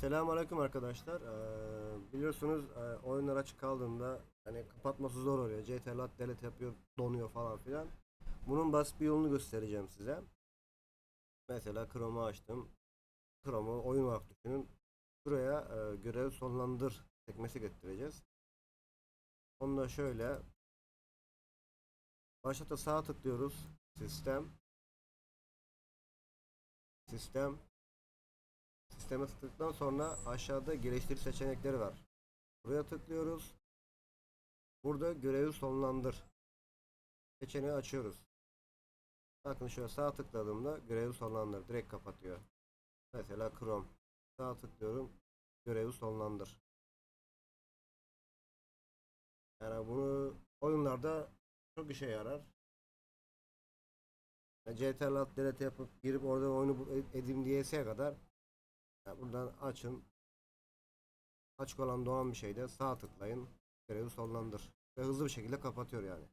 Selamünaleyküm arkadaşlar. Ee, biliyorsunuz e, oyunlar açık kaldığında hani kapatması zor oluyor. CTRL delete yapıyor, donuyor falan filan. Bunun basit bir yolunu göstereceğim size. Mesela Chrome'u açtım. Chrome'u oyun olarak düşünün. Buraya e, görev sonlandır sekmesi getireceğiz. Onu da şöyle başta sağ tıklıyoruz. Sistem Sistem Sisteme tıkladıktan sonra aşağıda geliştir seçenekleri var. Buraya tıklıyoruz. Burada görevi sonlandır. Seçeneği açıyoruz. Bakın şöyle sağ tıkladığımda görevi sonlandır. Direkt kapatıyor. Mesela Chrome. Sağ tıklıyorum. Görevi sonlandır. Yani bunu oyunlarda çok işe yarar. Yani CTRL alt delete yapıp girip orada oyunu edeyim diyeseye kadar ya buradan açın. Açık olan doğan bir şeyde sağ tıklayın. Görevi sonlandır. Ve hızlı bir şekilde kapatıyor yani.